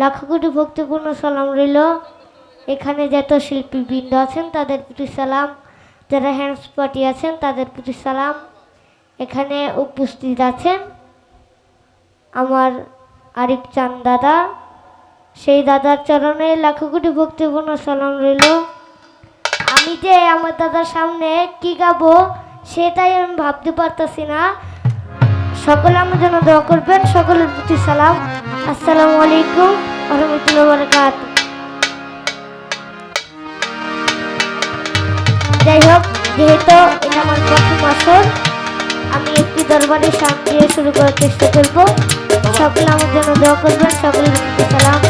লাখ ভক্তিপূর্ণ সালাম রইল। এখানে যত শিল্পীবৃন্দ আছেন, তাদের প্রতি সালাম। যারা হ্যান্ডস পার্টি আছেন, তাদের প্রতি সালাম। এখানে উপস্থিত আছেন আমার আরিফ চান দাদা। সেই দাদার চরণে লাখ কোটি ভক্তিপূর্ণ সালাম রইল। আমি যে আমার দাদার সামনে কি গাবো, সেটাই আমি ভাবতে পারতাছি না। সকলে আমার জন্য দোয়া করবেন, সকলের প্রতি সালাম। আসসালামু আলাইকুম, রহমতুল্লাহ বরকাত। যাই হোক, যেহেতু এটা আমার প্রথম আসর, আমি একটি দরবারের সামনে দিয়ে শুরু করার চেষ্টা করব। সকলে আমার জন্য দোয়া করবেন, সকলের প্রতি সালাম।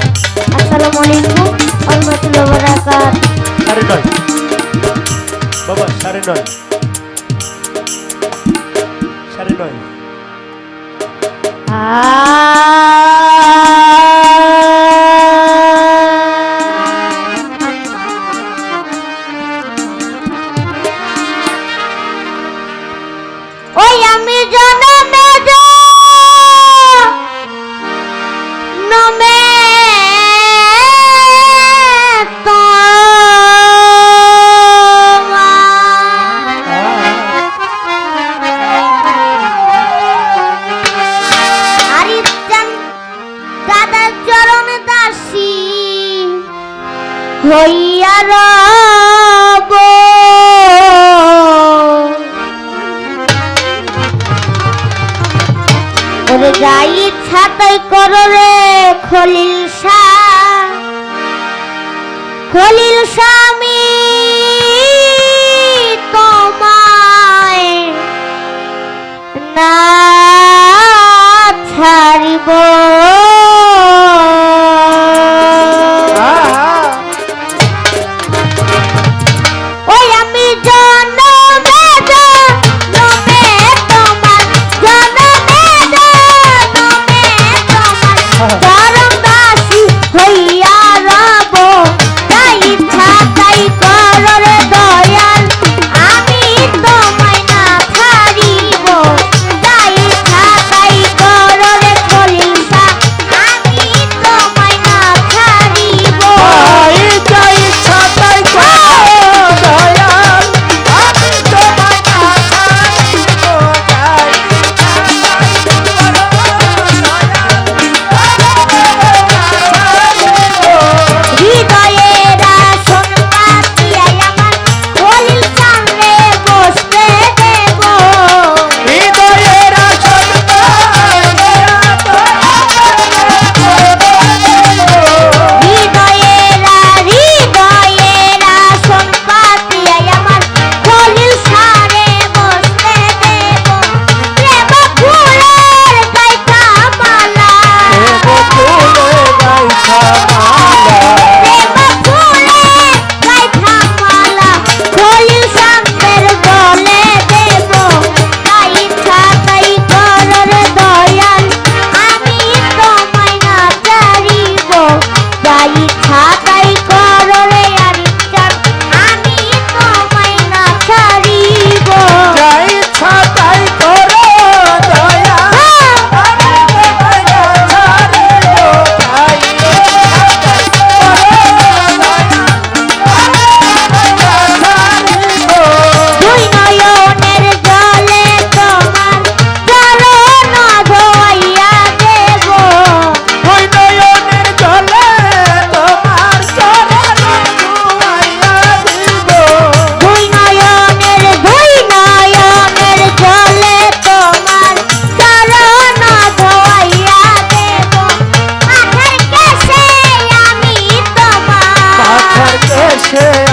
আসসালামু আলাইকুম, রহমতুল্লাহ বরকাত। বাবা সাড়ে নয়। সাড়ে নয়। ওই আমি জনমে জনমে হইয়া রব। ওরে যাই ছাতাই করো খলিল খলিল স্বামী তোমায় না ছাড়িব। আছে